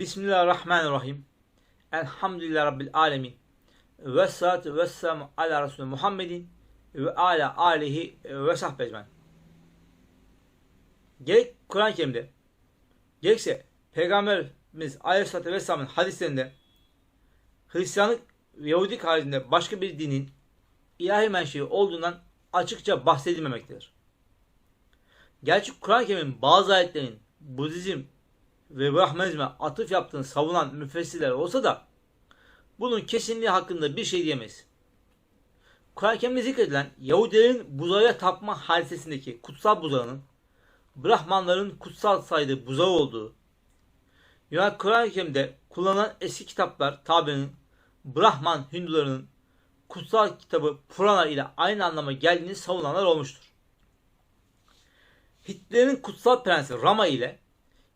Bismillahirrahmanirrahim. Elhamdülillah Rabbil alemin. Ve salatu ve selamu ala Resulü Muhammedin ve ala alihi ve sahbe ecmaîn. Gerek Kur'an-ı Kerim'de gerekse Peygamberimiz Aleyhisselatü Vesselam'ın hadislerinde Hristiyanlık ve Yahudilik haricinde başka bir dinin ilahi menşei olduğundan açıkça bahsedilmemektedir. Gerçi Kur'an-ı Kerim'in bazı ayetlerinin Budizm ve Brahmanizme atıf yaptığını savunan müfessirler olsa da bunun kesinliği hakkında bir şey diyemeyiz. Kur'an-ı zikredilen Yahudilerin buzaya tapma hadisesindeki kutsal buzağının Brahmanların kutsal saydığı buzağı olduğu, yani Kur'an-ı Kerim'de kullanılan eski kitaplar tabirinin Brahman Hindularının kutsal kitabı Purana ile aynı anlama geldiğini savunanlar olmuştur. Hitler'in kutsal prensi Rama ile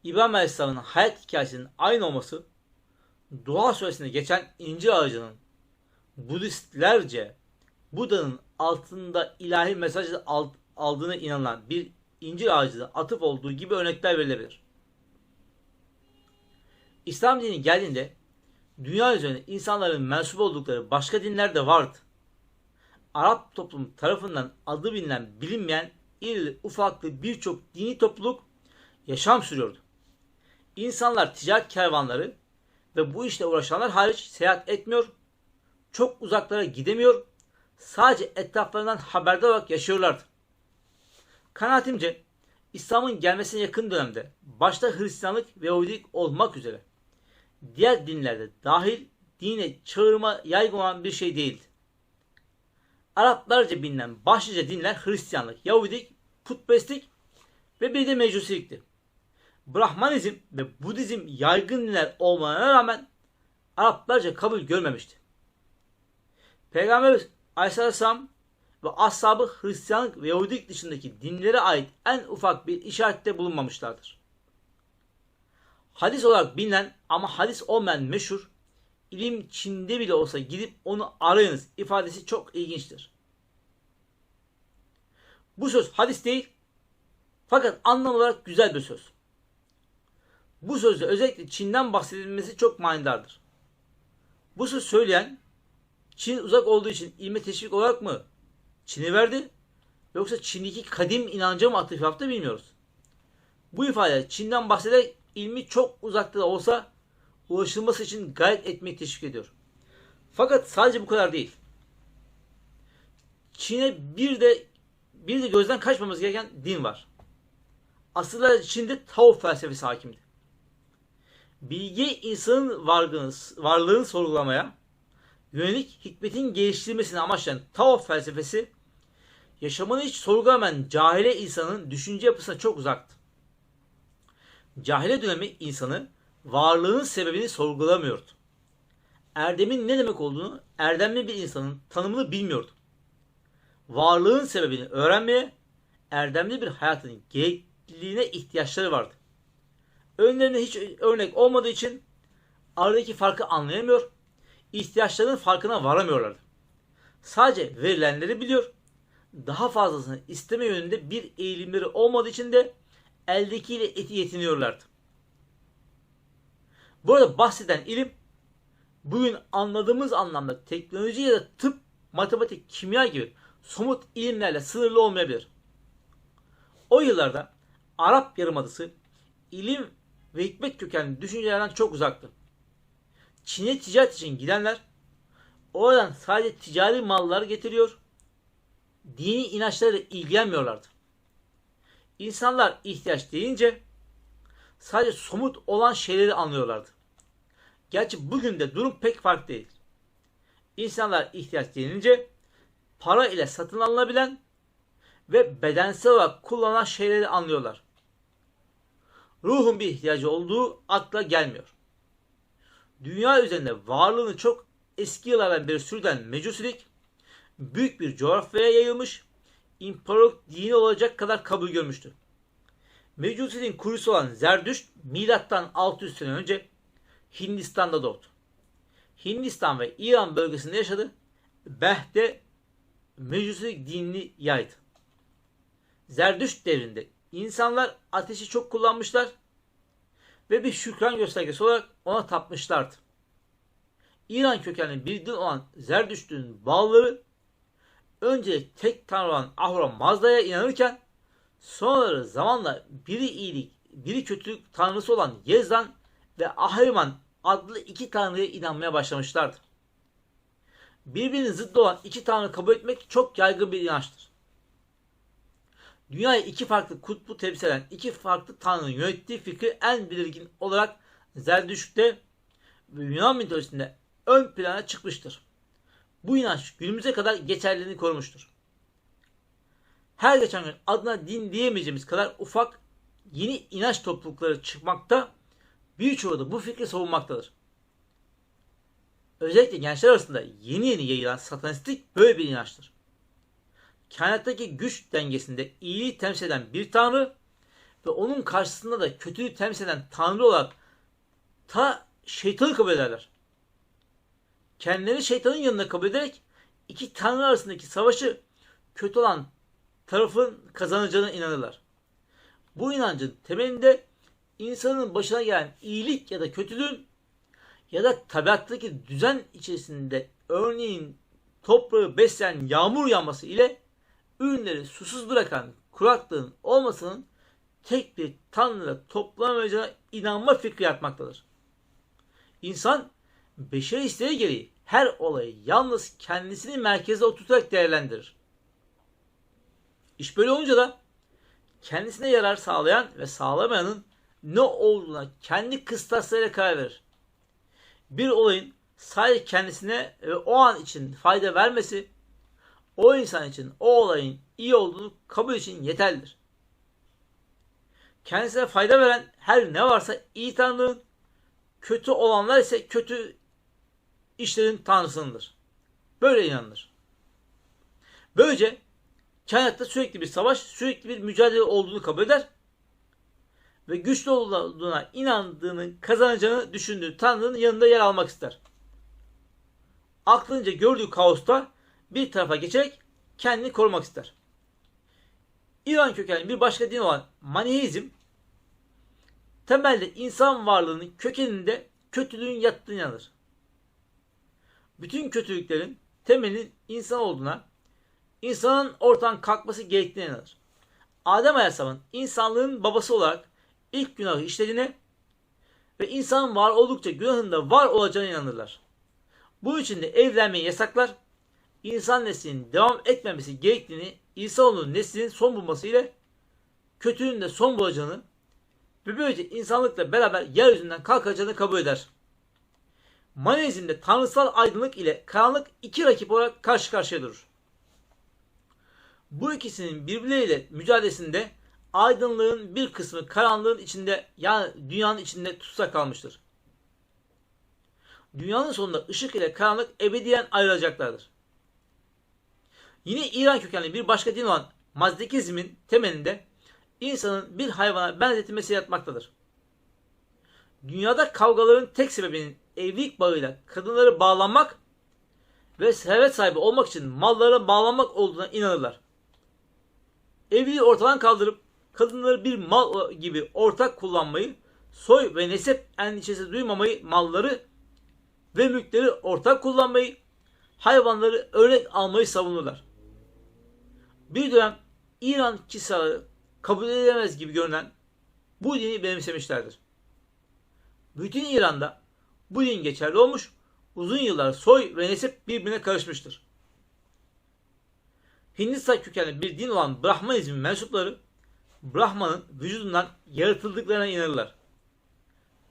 İbrahim Aleyhisselam'ın hayat hikayesinin aynı olması Dua suresinde geçen incir ağacının Budistlerce Buda'nın altında ilahi mesaj aldığına inanılan bir incir ağacına atıp olduğu gibi örnekler verilebilir. İslam dini geldiğinde dünya üzerinde insanların mensup oldukları başka dinler de vardı. Arap toplum tarafından adı bilinen bilinmeyen irili ufaklı birçok dini topluluk yaşam sürüyordu. İnsanlar ticaret kervanları ve bu işle uğraşanlar hariç seyahat etmiyor, çok uzaklara gidemiyor, sadece etraflarından haberdar olarak yaşıyorlardı. Kanaatimce İslam'ın gelmesine yakın dönemde başta Hristiyanlık ve Yahudilik olmak üzere diğer dinlerde dahil dine çağırma yaygın olan bir şey değildi. Araplarca bilinen başlıca dinler Hristiyanlık, Yahudilik, putperestlik ve bir de mecusilikti. Brahmanizm ve Budizm yaygın dinler olmalarına rağmen Araplarca kabul görmemişti. Peygamber Aleyhisselam ve ashabı Hristiyanlık ve Yahudilik dışındaki dinlere ait en ufak bir işarette bulunmamışlardır. Hadis olarak bilinen ama hadis olmayan meşhur, ilim Çin'de bile olsa gidip onu arayınız ifadesi çok ilginçtir. Bu söz hadis değil fakat anlam olarak güzel bir söz. Bu sözde özellikle Çin'den bahsedilmesi çok manidardır. Bu söz söyleyen Çin uzak olduğu için ilme teşvik olarak mı Çin'i verdi yoksa Çin'deki kadim inanca mı atıf yaptı bilmiyoruz. Bu ifade Çin'den bahsederek ilmi çok uzakta da olsa ulaşılması için gayret etmeyi teşvik ediyor. Fakat sadece bu kadar değil. Çin'e bir de bir de gözden kaçmamız gereken din var. Aslında Çin'de Tao felsefesi hakimdi. Bilgi insanın varlığını, varlığını sorgulamaya yönelik hikmetin geliştirilmesini amaçlayan Tao felsefesi yaşamını hiç sorgulamayan cahile insanın düşünce yapısına çok uzaktı. Cahile dönemi insanı varlığın sebebini sorgulamıyordu. Erdemin ne demek olduğunu erdemli bir insanın tanımını bilmiyordu. Varlığın sebebini öğrenmeye erdemli bir hayatın gerekliliğine ihtiyaçları vardı. Önlerinde hiç örnek olmadığı için aradaki farkı anlayamıyor, ihtiyaçlarının farkına varamıyorlardı. Sadece verilenleri biliyor, daha fazlasını isteme yönünde bir eğilimleri olmadığı için de eldekiyle eti yetiniyorlardı. Burada bahseden ilim bugün anladığımız anlamda teknoloji ya da tıp, matematik, kimya gibi somut ilimlerle sınırlı olmayabilir. O yıllarda Arap Yarımadası ilim ve hikmet kökenli düşüncelerden çok uzaktı. Çin'e ticaret için gidenler oradan sadece ticari mallar getiriyor, dini inançlarıyla ilgilenmiyorlardı. İnsanlar ihtiyaç deyince sadece somut olan şeyleri anlıyorlardı. Gerçi bugün de durum pek farklı değil. İnsanlar ihtiyaç denince para ile satın alınabilen ve bedensel olarak kullanılan şeyleri anlıyorlar. Ruhun bir ihtiyacı olduğu akla gelmiyor. Dünya üzerinde varlığını çok eski yıllardan beri sürdüren mecusilik büyük bir coğrafyaya yayılmış, imparatorluk dini olacak kadar kabul görmüştü. Mecusiliğin kurucusu olan Zerdüşt milattan 600 sene önce Hindistan'da doğdu. Hindistan ve İran bölgesinde yaşadı. Beh'te Mecusilik dinini yaydı. Zerdüşt devrinde insanlar ateşi çok kullanmışlar ve bir şükran göstergesi olarak ona tapmışlardı. İran kökenli bir din olan Zerdüşt'ün bağları önce tek tanrı olan Ahura Mazda'ya inanırken sonraları zamanla biri iyilik, biri kötülük tanrısı olan Yezdan ve Ahriman adlı iki tanrıya inanmaya başlamışlardı. Birbirinin zıttı olan iki tanrı kabul etmek çok yaygın bir inançtır. Dünyayı iki farklı kutbu temsil eden iki farklı tanrının yönettiği fikri en belirgin olarak Zerdüşt'te Yunan mitolojisinde ön plana çıkmıştır. Bu inanç günümüze kadar geçerliliğini korumuştur. Her geçen gün adına din diyemeyeceğimiz kadar ufak yeni inanç toplulukları çıkmakta, birçoğu da bu fikri savunmaktadır. Özellikle gençler arasında yeni yeni yayılan satanistik böyle bir inançtır. Kainattaki güç dengesinde iyiliği temsil eden bir tanrı ve onun karşısında da kötülüğü temsil eden tanrı olarak ta şeytanı kabul ederler. Kendileri şeytanın yanına kabul ederek iki tanrı arasındaki savaşı kötü olan tarafın kazanacağına inanırlar. Bu inancın temelinde insanın başına gelen iyilik ya da kötülüğün ya da tabiattaki düzen içerisinde örneğin toprağı besleyen yağmur yağması ile ürünleri susuz bırakan kuraklığın olmasının tek bir tanrıyla toplanamayacağına inanma fikri yatmaktadır. İnsan beşeri isteği gereği her olayı yalnız kendisini merkeze oturtarak değerlendirir. İş böyle olunca da kendisine yarar sağlayan ve sağlamayanın ne olduğuna kendi kıstaslarıyla karar verir. Bir olayın sadece kendisine ve o an için fayda vermesi o insan için o olayın iyi olduğunu kabul için yeterlidir. Kendisine fayda veren her ne varsa iyi tanrının, kötü olanlar ise kötü işlerin tanrısındır. Böyle inanılır. Böylece kainatta sürekli bir savaş, sürekli bir mücadele olduğunu kabul eder ve güçlü olduğuna inandığının kazanacağını düşündüğü Tanrı'nın yanında yer almak ister. Aklınca gördüğü kaosta bir tarafa geçerek kendini korumak ister. İran kökenli bir başka din olan Maniheizm temelde insan varlığının kökeninde kötülüğün yattığını inanır. Bütün kötülüklerin temelinin insan olduğuna, insanın ortadan kalkması gerektiğine inanır. Adem Aleyhisselam'ın insanlığın babası olarak ilk günahı işlediğine ve insan var oldukça günahında var olacağına inanırlar. Bu için de evlenmeyi yasaklar, insan neslinin devam etmemesi gerektiğini, İsa'nın neslinin son bulması ile kötülüğün de son bulacağını ve böylece insanlıkla beraber yeryüzünden kalkacağını kabul eder. Manizmde tanrısal aydınlık ile karanlık iki rakip olarak karşı karşıya durur. Bu ikisinin birbirleriyle mücadelesinde aydınlığın bir kısmı karanlığın içinde yani dünyanın içinde tutsak kalmıştır. Dünyanın sonunda ışık ile karanlık ebediyen ayrılacaklardır. Yine İran kökenli bir başka din olan Mazdekizmin temelinde insanın bir hayvana benzetilmesi yatmaktadır. Dünyada kavgaların tek sebebinin evlilik bağıyla kadınları bağlanmak ve servet sahibi olmak için mallara bağlanmak olduğuna inanırlar. Evliliği ortadan kaldırıp kadınları bir mal gibi ortak kullanmayı, soy ve nesep endişesi duymamayı, malları ve mülkleri ortak kullanmayı, hayvanları örnek almayı savunurlar. Bir dönem İran kisaları kabul edilemez gibi görünen bu dini benimsemişlerdir. Bütün İran'da bu din geçerli olmuş, uzun yıllar soy ve nesep birbirine karışmıştır. Hindistan kökenli bir din olan Brahmanizmin mensupları Brahman'ın vücudundan yaratıldıklarına inanırlar.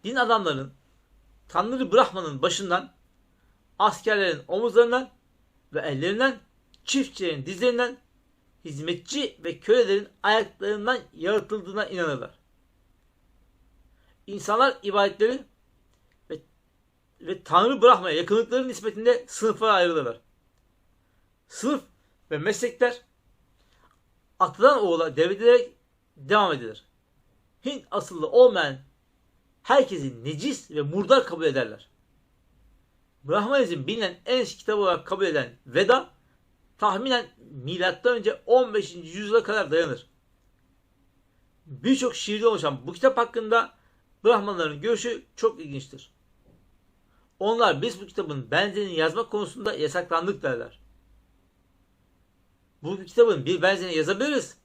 Din adamlarının Tanrı Brahman'ın başından, askerlerin omuzlarından ve ellerinden, çiftçilerin dizlerinden, hizmetçi ve kölelerin ayaklarından yaratıldığına inanırlar. İnsanlar ibadetleri ve, ve Tanrı Brahma'ya yakınlıkları nispetinde sınıflara ayrılırlar. Sınıf ve meslekler atadan oğula devredilerek devam edilir. Hint asıllı olmayan herkesi necis ve murdar kabul ederler. Brahmanizm bilinen en eski kitabı olarak kabul eden Veda tahminen milattan önce 15. yüzyıla kadar dayanır. Birçok şiirde oluşan bu kitap hakkında Brahmanların görüşü çok ilginçtir. Onlar biz bu kitabın benzerini yazmak konusunda yasaklandık derler. Bu kitabın bir benzerini yazabiliriz.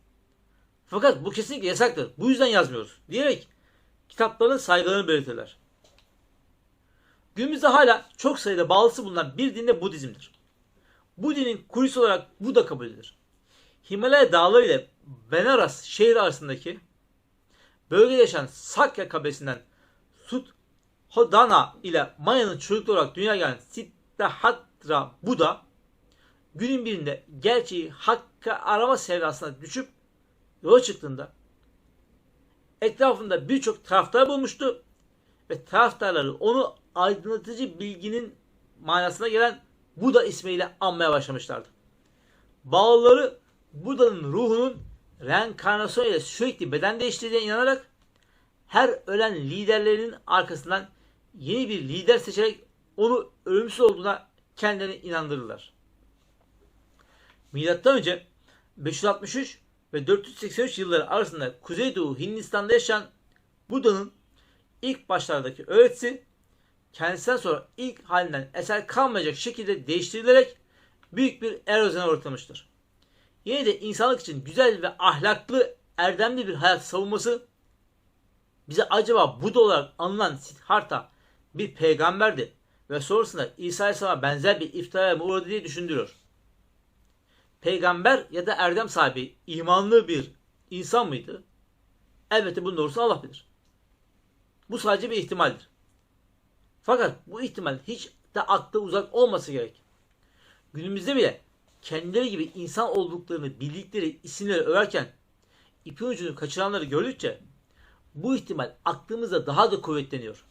Fakat bu kesinlikle yasaktır. Bu yüzden yazmıyoruz. Diyerek kitapların saygılarını belirtirler. Günümüzde hala çok sayıda bağlısı bulunan bir din de Budizm'dir. Bu dinin kurucusu olarak Buda kabul edilir. Himalaya dağları ile Benaras şehri arasındaki bölgede yaşayan Sakya kabilesinden Sudhodana ile Maya'nın çocukları olarak dünyaya gelen Siddhartha Buda günün birinde gerçeği hakka arama sevdasına düşüp yola çıktığında etrafında birçok taraftar bulmuştu ve taraftarları onu aydınlatıcı bilginin manasına gelen Buda ismiyle anmaya başlamışlardı. Bağlıları Buda'nın ruhunun reenkarnasyon ile sürekli beden değiştirdiğine inanarak her ölen liderlerinin arkasından yeni bir lider seçerek onu ölümsüz olduğuna kendilerini inandırırlar. Milattan önce 563 ve 483 yılları arasında Kuzeydoğu Hindistan'da yaşayan Buda'nın ilk başlardaki öğretisi kendisinden sonra ilk halinden eser kalmayacak şekilde değiştirilerek büyük bir erozyona uğratılmıştır. Yine de insanlık için güzel ve ahlaklı, erdemli bir hayat savunması bize acaba Buda olarak anılan Siddhartha bir peygamberdi ve sonrasında İsa Aleyhisselam'a benzer bir iftiraya mı uğradı diye düşündürüyor. Peygamber ya da erdem sahibi imanlı bir insan mıydı? Elbette bunun doğrusunu Allah bilir. Bu sadece bir ihtimaldir. Fakat bu ihtimal hiç de akla uzak olması gerek. Günümüzde bile kendileri gibi insan olduklarını bildikleri isimleri överken ipin ucunu kaçıranları gördükçe bu ihtimal aklımızda daha da kuvvetleniyor.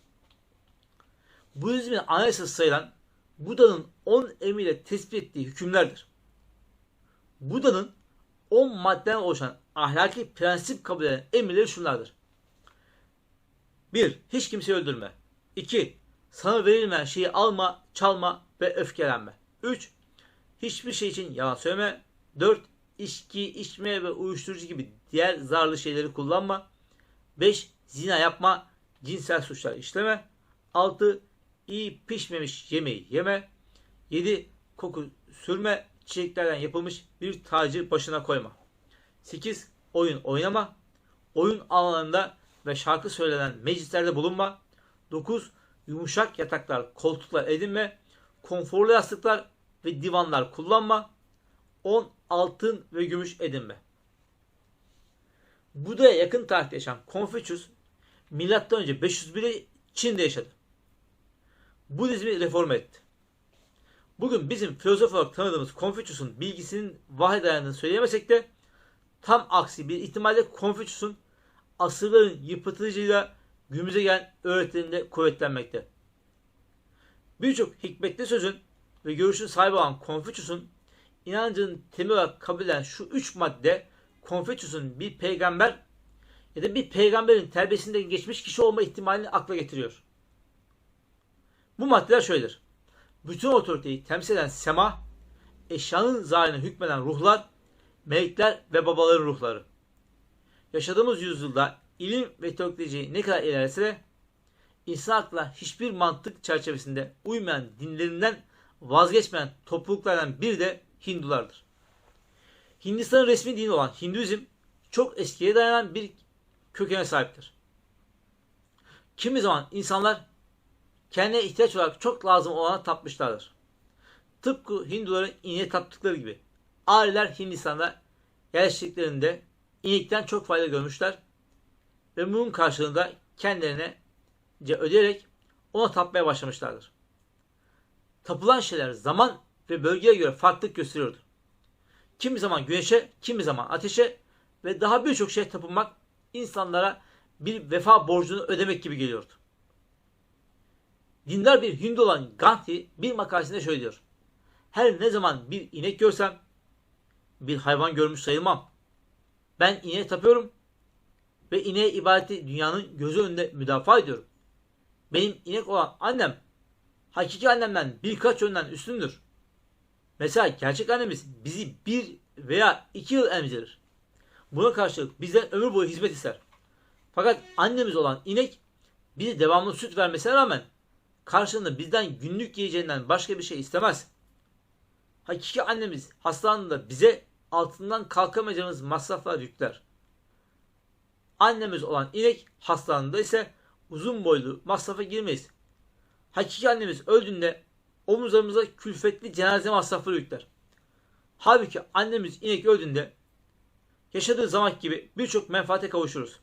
Budizmin anayasası sayılan Buda'nın 10 emriyle tespit ettiği hükümlerdir. Buda'nın 10 maddeden oluşan ahlaki prensip kabul eden emirleri şunlardır. 1. Hiç kimseyi öldürme. 2. Sana verilmeyen şeyi alma, çalma ve öfkelenme. 3. Hiçbir şey için yalan söyleme. 4. İçki, içme ve uyuşturucu gibi diğer zararlı şeyleri kullanma. 5. Zina yapma, cinsel suçlar işleme. 6. iyi pişmemiş yemeği yeme. 7. Koku sürme, çiçeklerden yapılmış bir tacı başına koyma. 8. Oyun oynama. Oyun alanlarında ve şarkı söylenen meclislerde bulunma. 9. Yumuşak yataklar, koltuklar edinme. Konforlu yastıklar ve divanlar kullanma. 10. Altın ve gümüş edinme. Buda'ya yakın tarihte yaşayan Konfüçyüs önce 501'de Çin'de yaşadı. Budizmi reform etti. Bugün bizim filozof olarak tanıdığımız Konfüçyüs'ün bilgisinin vahiy dayandığını söyleyemesek de tam aksi bir ihtimalle Konfüçyüs'ün asırların yıpratıcıyla günümüze gelen öğretilerinde kuvvetlenmekte. Birçok hikmetli sözün ve görüşün sahibi olan Konfüçyüs'ün inancının temel olarak kabul edilen şu üç madde Konfüçyüs'ün bir peygamber ya da bir peygamberin terbiyesinden geçmiş kişi olma ihtimalini akla getiriyor. Bu maddeler şöyledir. Bütün otoriteyi temsil eden sema, eşyanın zahirine hükmeden ruhlar, melekler ve babaların ruhları. Yaşadığımız yüzyılda ilim ve teknoloji ne kadar ilerlese de insan hiçbir mantık çerçevesinde uymayan dinlerinden vazgeçmeyen topluluklardan biri de Hindulardır. Hindistan'ın resmi dini olan Hinduizm çok eskiye dayanan bir kökene sahiptir. Kimi zaman insanlar kendine ihtiyaç olarak çok lazım olana tapmışlardır. Tıpkı Hinduların ineğe taptıkları gibi. Ariler Hindistan'da yerleştiklerinde inekten çok fayda görmüşler ve bunun karşılığında kendilerine ödeyerek ona tapmaya başlamışlardır. Tapılan şeyler zaman ve bölgeye göre farklılık gösteriyordu. Kimi zaman güneşe, kimi zaman ateşe ve daha birçok şey tapınmak insanlara bir vefa borcunu ödemek gibi geliyordu. Dindar bir Hindu olan Gandhi bir makalesinde şöyle diyor. Her ne zaman bir inek görsem bir hayvan görmüş sayılmam. Ben ineğe tapıyorum ve ineğe ibadeti dünyanın gözü önünde müdafaa ediyorum. Benim inek olan annem hakiki annemden birkaç yönden üstündür. Mesela gerçek annemiz bizi bir veya iki yıl emzirir. Buna karşılık bizden ömür boyu hizmet ister. Fakat annemiz olan inek bize devamlı süt vermesine rağmen karşılığında bizden günlük yiyeceğinden başka bir şey istemez. Hakiki annemiz hastalandığında bize altından kalkamayacağımız masraflar yükler. Annemiz olan inek hastalandığında ise uzun boylu masrafa girmeyiz. Hakiki annemiz öldüğünde omuzlarımıza külfetli cenaze masrafları yükler. Halbuki annemiz inek öldüğünde yaşadığı zaman gibi birçok menfaate kavuşuruz.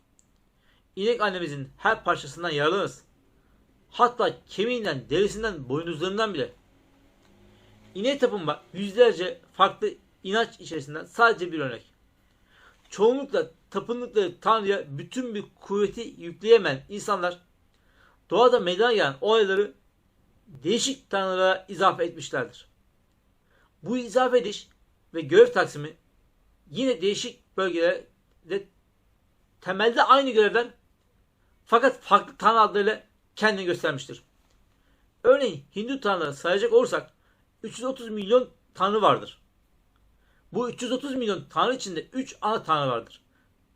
İnek annemizin her parçasından yararlanırız. Hatta kemiğinden, derisinden, boynuzlarından bile. İneğe tapınma yüzlerce farklı inanç içerisinden sadece bir örnek. Çoğunlukla tapındıkları Tanrı'ya bütün bir kuvveti yükleyemeyen insanlar doğada meydana gelen olayları değişik tanrılara izafe etmişlerdir. Bu izafe ediş ve görev taksimi yine değişik bölgelerde temelde aynı görevler fakat farklı tanrı adlarıyla kendini göstermiştir. Örneğin Hindu tanrıları sayacak olursak 330 milyon tanrı vardır. Bu 330 milyon tanrı içinde 3 ana tanrı vardır.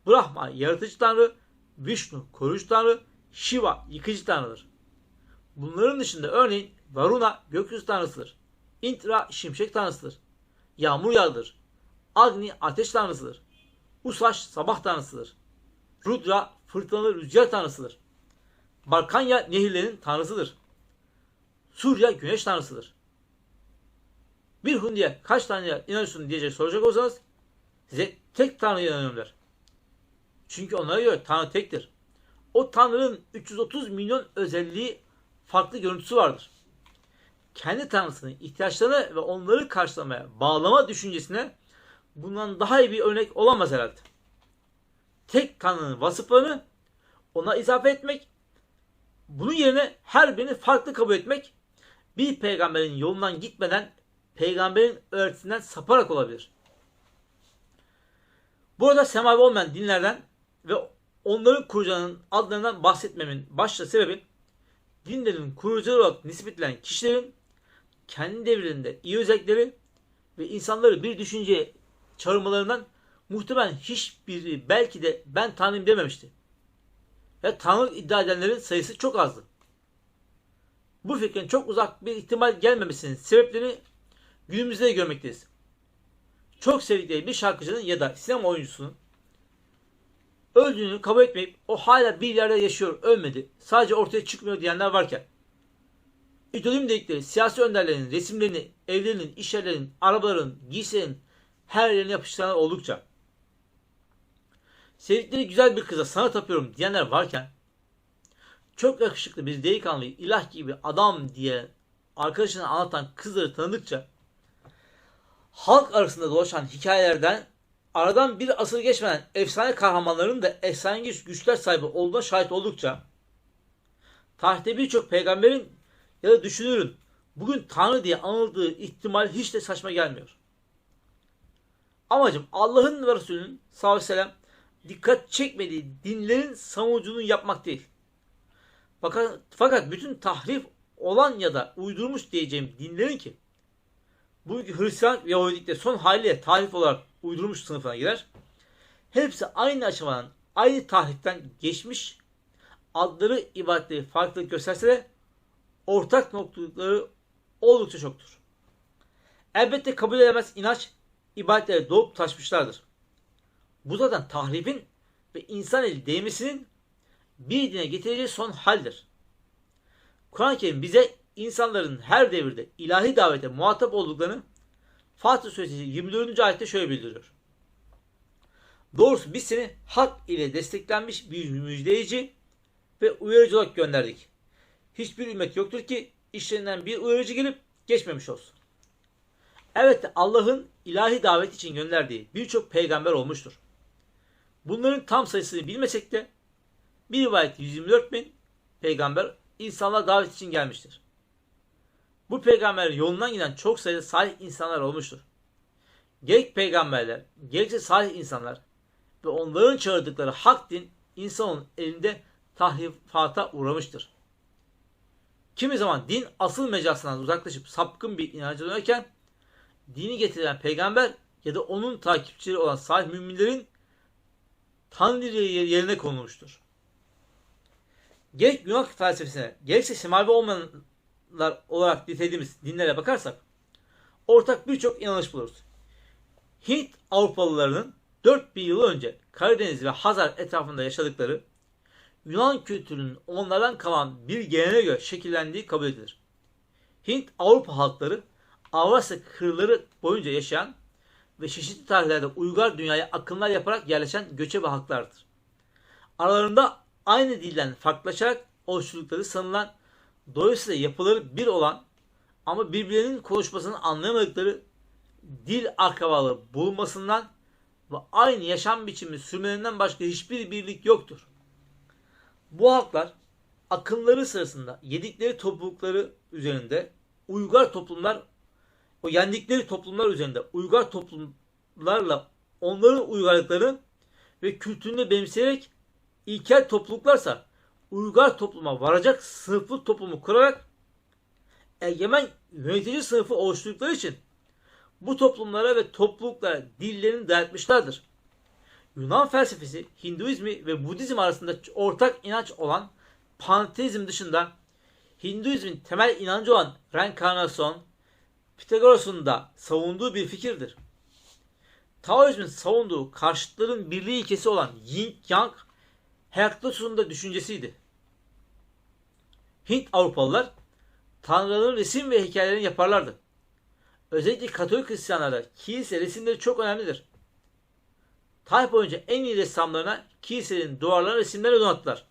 Brahma yaratıcı tanrı, Vishnu koruyucu tanrı, Shiva yıkıcı tanrıdır. Bunların dışında örneğin Varuna gökyüzü tanrısıdır. Intra şimşek tanrısıdır. Yağmur yağdır. Agni ateş tanrısıdır. Usaş sabah tanrısıdır. Rudra fırtınalı rüzgar tanrısıdır. Barkanya nehirlerin tanrısıdır. Surya güneş tanrısıdır. Bir Hundi'ye kaç tanrıya inanıyorsun diyecek soracak olsanız size tek tanrıya inanıyorum der. Çünkü onlara göre tanrı tektir. O tanrının 330 milyon özelliği farklı görüntüsü vardır. Kendi tanrısının ihtiyaçlarını ve onları karşılamaya bağlama düşüncesine bundan daha iyi bir örnek olamaz herhalde. Tek tanrının vasıflarını ona izafe etmek, bunun yerine her birini farklı kabul etmek, bir peygamberin yolundan gitmeden peygamberin öğretisinden saparak olabilir. Burada semavi olmayan dinlerden ve onların kurucularının adlarından bahsetmemin başta sebebi dinlerin kurucuları olarak nispet edilen kişilerin kendi devrinde iyi özellikleri ve insanları bir düşünceye çağırmalarından muhtemelen hiçbiri belki de ben Tanrıyım dememişti. Ve Tanrı iddia edenlerin sayısı çok azdı. Bu fikrin çok uzak bir ihtimal gelmemesinin sebeplerini günümüzde de görmekteyiz. Çok sevdikleri bir şarkıcının ya da sinema oyuncusunun öldüğünü kabul etmeyip o hala bir yerde yaşıyor, ölmedi, sadece ortaya çıkmıyor diyenler varken. İdolüm dedikleri siyasi önderlerin resimlerini, evlerinin, iş yerlerinin, arabaların, giysilerin her yerine yapıştıranlar oldukça. Sevdikleri güzel bir kıza sana tapıyorum diyenler varken çok yakışıklı bir delikanlıyı ilah gibi adam diye arkadaşına anlatan kızları tanıdıkça halk arasında dolaşan hikayelerden aradan bir asır geçmeden efsane kahramanların da efsane güçler sahibi olduğuna şahit oldukça tarihte birçok peygamberin ya da düşünürün bugün Tanrı diye anıldığı ihtimal hiç de saçma gelmiyor. Amacım Allah'ın ve Resulünün sallallahu aleyhi ve sellem dikkat çekmediği dinlerin savunuculuğunu yapmak değil. Fakat, fakat bütün tahrif olan ya da uydurmuş diyeceğim dinlerin ki bugünkü Hristiyan ve Yahudilikte son haliyle tahrif olarak uydurmuş sınıfına girer. Hepsi aynı aşamadan, aynı tahriften geçmiş, adları ibadetleri farklılık gösterse de ortak noktaları oldukça çoktur. Elbette kabul edemez inanç ibadetlere doğup taşmışlardır. Bu zaten tahrifin ve insan eli değmesinin bir dine getireceği son haldir. Kur'an-ı Kerim bize insanların her devirde ilahi davete muhatap olduklarını Fatih Suresi 24. ayette şöyle bildiriyor. Doğrusu biz seni hak ile desteklenmiş bir müjdeleyici ve uyarıcı olarak gönderdik. Hiçbir ümmet yoktur ki işlerinden bir uyarıcı gelip geçmemiş olsun. Evet Allah'ın ilahi davet için gönderdiği birçok peygamber olmuştur. Bunların tam sayısını bilmesek de bir rivayet 124 bin peygamber insanlar davet için gelmiştir. Bu peygamber yolundan giden çok sayıda salih insanlar olmuştur. Gerek peygamberler, gerekse salih insanlar ve onların çağırdıkları hak din insanın elinde tahrifata uğramıştır. Kimi zaman din asıl mecrasından uzaklaşıp sapkın bir inanca dönerken dini getiren peygamber ya da onun takipçileri olan salih müminlerin Tanrı yerine konulmuştur. gerek Yunan felsefesine gerekse semavi olmayanlar olarak nitelediğimiz dinlere bakarsak ortak birçok inanış buluruz. Hint Avrupalılarının 4000 yıl önce Karadeniz ve Hazar etrafında yaşadıkları Yunan kültürünün onlardan kalan bir geleneğe göre şekillendiği kabul edilir. Hint Avrupa halkları Avrasya kırları boyunca yaşayan ve çeşitli tarihlerde uygar dünyaya akınlar yaparak yerleşen göçebe halklardır. Aralarında aynı dilden farklılaşarak oluşturdukları sanılan dolayısıyla yapıları bir olan ama birbirlerinin konuşmasını anlayamadıkları dil akrabalığı bulunmasından ve aynı yaşam biçimi sürmelerinden başka hiçbir birlik yoktur. Bu halklar akınları sırasında yedikleri toplulukları üzerinde uygar toplumlar o yendikleri toplumlar üzerinde uygar toplumlarla onların uygarlıklarını ve kültürünü benimseyerek ilkel topluluklarsa uygar topluma varacak sınıflı toplumu kurarak egemen yönetici sınıfı oluşturdukları için bu toplumlara ve topluluklara dillerini dayatmışlardır. Yunan felsefesi Hinduizmi ve Budizm arasında ortak inanç olan panteizm dışında Hinduizmin temel inancı olan reenkarnasyon, Pitagoras'ın da savunduğu bir fikirdir. Taoizmin savunduğu karşıtların birliği ilkesi olan Yin Yang, Heraklitus'un da düşüncesiydi. Hint Avrupalılar tanrıların resim ve hikayelerini yaparlardı. Özellikle Katolik Hristiyanlarda kilise resimleri çok önemlidir. Tarih boyunca en iyi ressamlarına kilisenin duvarlarına resimleri donattılar.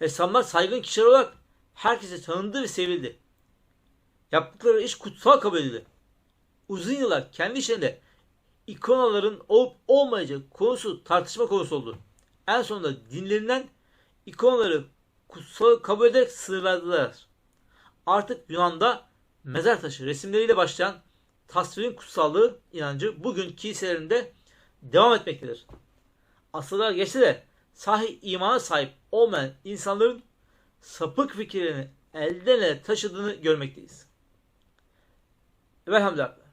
Ressamlar saygın kişiler olarak herkese tanındı ve sevildi. Yaptıkları iş kutsal kabul edildi. Uzun yıllar kendi içinde ikonaların olup olmayacağı konusu tartışma konusu oldu. En sonunda dinlerinden ikonaları kutsal kabul ederek sınırladılar. Artık Yunan'da mezar taşı resimleriyle başlayan tasvirin kutsallığı inancı bugün kiliselerinde devam etmektedir. Asırlar geçti de sahi imana sahip olmayan insanların sapık fikirlerini elden ele taşıdığını görmekteyiz. Velhamdülillah.